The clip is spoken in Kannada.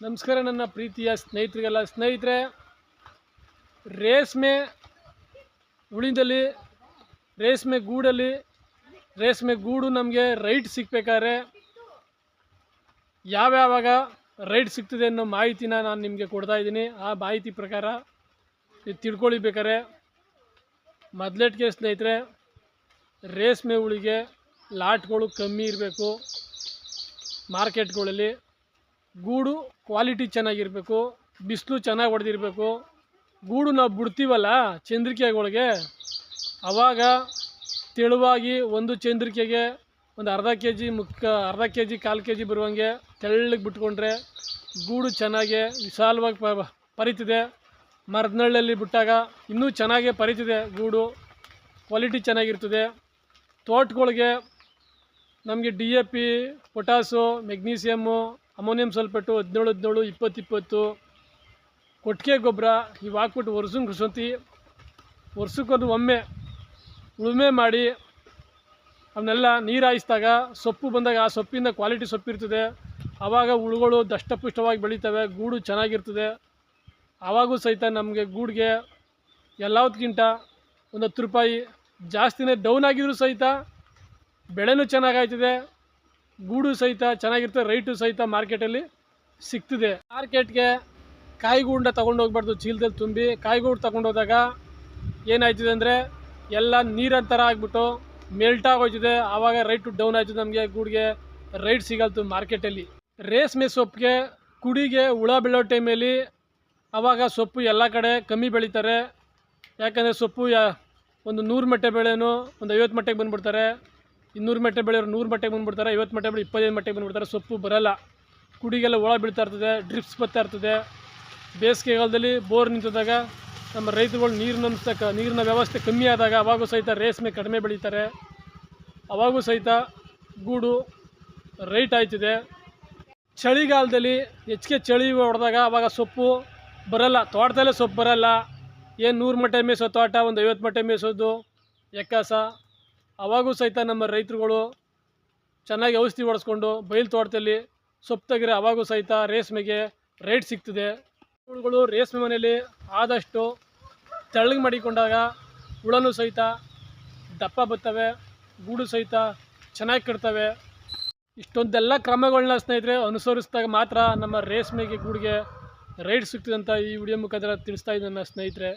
ನಮಸ್ಕಾರ ನನ್ನ ಪ್ರೀತಿಯ ಸ್ನೇಹಿತರಿಗೆಲ್ಲ. ಸ್ನೇಹಿತರೆ, ರೇಷ್ಮೆ ಉಳಿದಲ್ಲಿ, ರೇಷ್ಮೆ ಗೂಡಲ್ಲಿ, ರೇಷ್ಮೆ ಗೂಡು ನಮಗೆ ರೈಟ್ ಸಿಗ್ಬೇಕಾದ್ರೆ ಯಾವ್ಯಾವಾಗ ರೈಟ್ ಸಿಗ್ತದೆ ಅನ್ನೋ ಮಾಹಿತಿನ ನಾನು ನಿಮಗೆ ಕೊಡ್ತಾ ಇದ್ದೀನಿ. ಆ ಮಾಹಿತಿ ಪ್ರಕಾರ ತಿಳ್ಕೊಳ್ಳಿ ಬೇಕಾರೆ ಮೊದಲೆಟ್ಗೆ ಸ್ನೇಹಿತರೆ, ರೇಷ್ಮೆ ಹುಳಿಗೆ ಲಾಟ್ಗಳು ಕಮ್ಮಿ ಇರಬೇಕು ಮಾರ್ಕೆಟ್ಗಳಲ್ಲಿ. ಗೂಡು ಕ್ವಾಲಿಟಿ ಚೆನ್ನಾಗಿರಬೇಕು, ಬಿಸಿಲು ಚೆನ್ನಾಗಿ ಹೊಡೆದಿರಬೇಕು. ಗೂಡು ನಾವು ಬಿಡ್ತೀವಲ್ಲ ಚಂದ್ರಿಕೆಗಳಿಗೆ ಆವಾಗ ತೆಳುವಾಗಿ ಒಂದು ಚಂದ್ರಿಕೆಗೆ ಒಂದು ಅರ್ಧ ಕೆ ಜಿ ಮುಕ್ಕ, ಅರ್ಧ ಕೆ ಜಿ ಕಾಲು ಕೆ ಜಿ ಬರುವಂಗೆ ತೆಳ್ಳಗೆ ಬಿಟ್ಕೊಂಡ್ರೆ ಗೂಡು ಚೆನ್ನಾಗೆ ವಿಶಾಲವಾಗಿ ಪರಿತಿದೆ. ಮರದನಳ್ಳಲ್ಲಿ ಬಿಟ್ಟಾಗ ಇನ್ನೂ ಚೆನ್ನಾಗೆ ಪರಿತಿದೆ ಗೂಡು. ಕ್ವಾಲಿಟಿ ಚೆನ್ನಾಗಿರ್ತದೆ. ತೋಟಗಳಿಗೆ ನಮಗೆ D A P potash magnesium ammonium sulphate ಹದಿನೇಳು ಹದಿನೇಳು ಇಪ್ಪತ್ತು ಇಪ್ಪತ್ತು ಕೊಟ್ಟಿಗೆ ಗೊಬ್ಬರ ಇವು ಹಾಕ್ಬಿಟ್ಟು ವರ್ಷಕ್ಕೆ ಕುಸಂತಿ. ವರ್ಷಕ್ಕೊಂದು ಒಮ್ಮೆ ಉಳುಮೆ ಮಾಡಿ ಅವನ್ನೆಲ್ಲ ನೀರು ಹಾಯಿಸಿದಾಗ, ಸೊಪ್ಪು ಬಂದಾಗ ಆ ಸೊಪ್ಪಿಂದ ಕ್ವಾಲಿಟಿ ಸೊಪ್ಪು ಇರ್ತದೆ. ಆವಾಗ ಹುಳುಗಳು ದಷ್ಟಪುಷ್ಟವಾಗಿ ಬೆಳೀತವೆ, ಗೂಡು ಚೆನ್ನಾಗಿರ್ತದೆ. ಆವಾಗೂ ಸಹಿತ ನಮಗೆ ಗೂಡಿಗೆ ಎಲ್ಲದಕ್ಕಿಂತ ಒಂದು ಹತ್ತು ರೂಪಾಯಿ ಜಾಸ್ತಿನೇ ಡೌನ್ ಆಗಿದ್ರೂ ಸಹಿತ ಬೆಳೆನೂ ಚೆನ್ನಾಗಾಯ್ತದೆ ಗೂಡು ಸಹಿತ ಚೆನ್ನಾಗಿರ್ತದೆ ರೈಟು ಸಹಿತ ಮಾರ್ಕೆಟಲ್ಲಿ ಸಿಗ್ತದೆ. ಮಾರ್ಕೆಟ್ಗೆ ಕಾಯಿಗೂಂಡ ತೊಗೊಂಡು ಹೋಗ್ಬಾರ್ದು ಚೀಲದಲ್ಲಿ ತುಂಬಿ ಕಾಯಿಗೂಡು ತೊಗೊಂಡೋದಾಗ ಏನಾಯ್ತಿದೆ ಅಂದರೆ ಎಲ್ಲ ನೀರಂತರ ಆಗಿಬಿಟ್ಟು ಮೆಲ್ಟ್ ಆಗೋಯ್ತದೆ. ಆವಾಗ ರೈಟು ಡೌನ್ ಆಯ್ತದೆ ನಮಗೆ ಗೂಡಿಗೆ ರೈಟ್ ಸಿಗಲ್ತು ಮಾರ್ಕೆಟಲ್ಲಿ. ರೇಷ್ಮೆ ಸೊಪ್ಪಿಗೆ ಕುಡಿಗೆ ಹುಳ ಬೀಳೋ ಟೈಮಲ್ಲಿ ಆವಾಗ ಸೊಪ್ಪು ಎಲ್ಲ ಕಡೆ ಕಮ್ಮಿ ಬೆಳೀತಾರೆ. ಯಾಕಂದರೆ ಸೊಪ್ಪು ಯಾ ಒಂದು ನೂರು ಮಟ್ಟೆ ಬೆಳೆನೂ ಒಂದು ಐವತ್ತು ಮಟ್ಟೆಗೆ ಬಂದುಬಿಡ್ತಾರೆ. ಇನ್ನೂರು ಮಟ್ಟೆ ಬೆಳೆಯೋರು ನೂರು ಮಟ್ಟೆಗೆ ಬಂದುಬಿಡ್ತಾರೆ, ಐವತ್ತು ಮಟ್ಟೆ ಬೆಳೆ ಇಪ್ಪತ್ತೈದು ಮಟ್ಟೆಗೆ ಬಂದುಬಿಡ್ತಾರೆ, ಸೊಪ್ಪು ಬರಲ್ಲ. ಕುಡಿಗೆಲ್ಲ ಒಳ ಬೀಳ್ತಾ ಇರ್ತದೆ, ಡ್ರಿಪ್ಸ್ ಬರ್ತಾ ಇರ್ತದೆ. ಬೇಸಿಗೆಗಾಲದಲ್ಲಿ ಬೋರ್ ನಿಂತಿದಾಗ ನಮ್ಮ ರೈತರುಗಳು ನೀರಿನ ನಂಬಿಸ್ತಕ್ಕ ನೀರಿನ ವ್ಯವಸ್ಥೆ ಕಮ್ಮಿ ಆದಾಗ ಅವಾಗೂ ಸಹಿತ ರೇಷ್ಮೆ ಕಡಿಮೆ ಬೆಳೀತಾರೆ. ಅವಾಗೂ ಸಹಿತ ಗೂಡು ರೈಟ್ ಆಯ್ತಿದೆ. ಚಳಿಗಾಲದಲ್ಲಿ ಹೆಚ್ಚಿಗೆ ಚಳಿ ಹೊಡೆದಾಗ ಅವಾಗ ಸೊಪ್ಪು ಬರಲ್ಲ. ತೋಟದಲ್ಲೇ ಸೊಪ್ಪು ಬರಲ್ಲ. ಏನು ನೂರು ಮಟ್ಟೆ ಮೇಯಿಸೋ ತೋಟ, ಒಂದು ಐವತ್ತು ಮಟ್ಟೆ ಮೇಯಿಸೋದು, ಎಕ್ಕಾಸ ಅವಾಗೂ ಸಹಿತ ನಮ್ಮ ರೈತರುಗಳು ಚೆನ್ನಾಗಿ ಔಷಧಿ ಹೊಡೆಸ್ಕೊಂಡು ಬಯಲು ತೋಟದಲ್ಲಿ ಸೊಪ್ಪು ತೆಗೆದ್ರೆ ಅವಾಗೂ ಸಹಿತ ರೇಷ್ಮೆಗೆ ರೇಟ್ ಸಿಗ್ತದೆ. ಹುಳುಗಳು ರೇಷ್ಮೆ ಮನೆಯಲ್ಲಿ ಆದಷ್ಟು ತೆಳ್ಳಗೆ ಮಾಡಿಕೊಂಡಾಗ ಹುಳನೂ ಸಹಿತ ದಪ್ಪ ಬರ್ತವೆ, ಗೂಡು ಸಹಿತ ಚೆನ್ನಾಗಿ ಕಟ್ತವೆ. ಇಷ್ಟೊಂದೆಲ್ಲ ಕ್ರಮಗಳನ್ನ ಸ್ನೇಹಿತರೆ ಅನುಸರಿಸಿದಾಗ ಮಾತ್ರ ನಮ್ಮ ರೇಷ್ಮೆಗೆ, ಗೂಡಿಗೆ ರೈಟ್ ಸಿಗ್ತದೆ ಅಂತ ಈ ವಿಡಿಯೋ ಮುಖಾಂತರ ತಿಳಿಸ್ತಾ ಇದ್ದೀನಿ ನನ್ನ ಸ್ನೇಹಿತರೆ.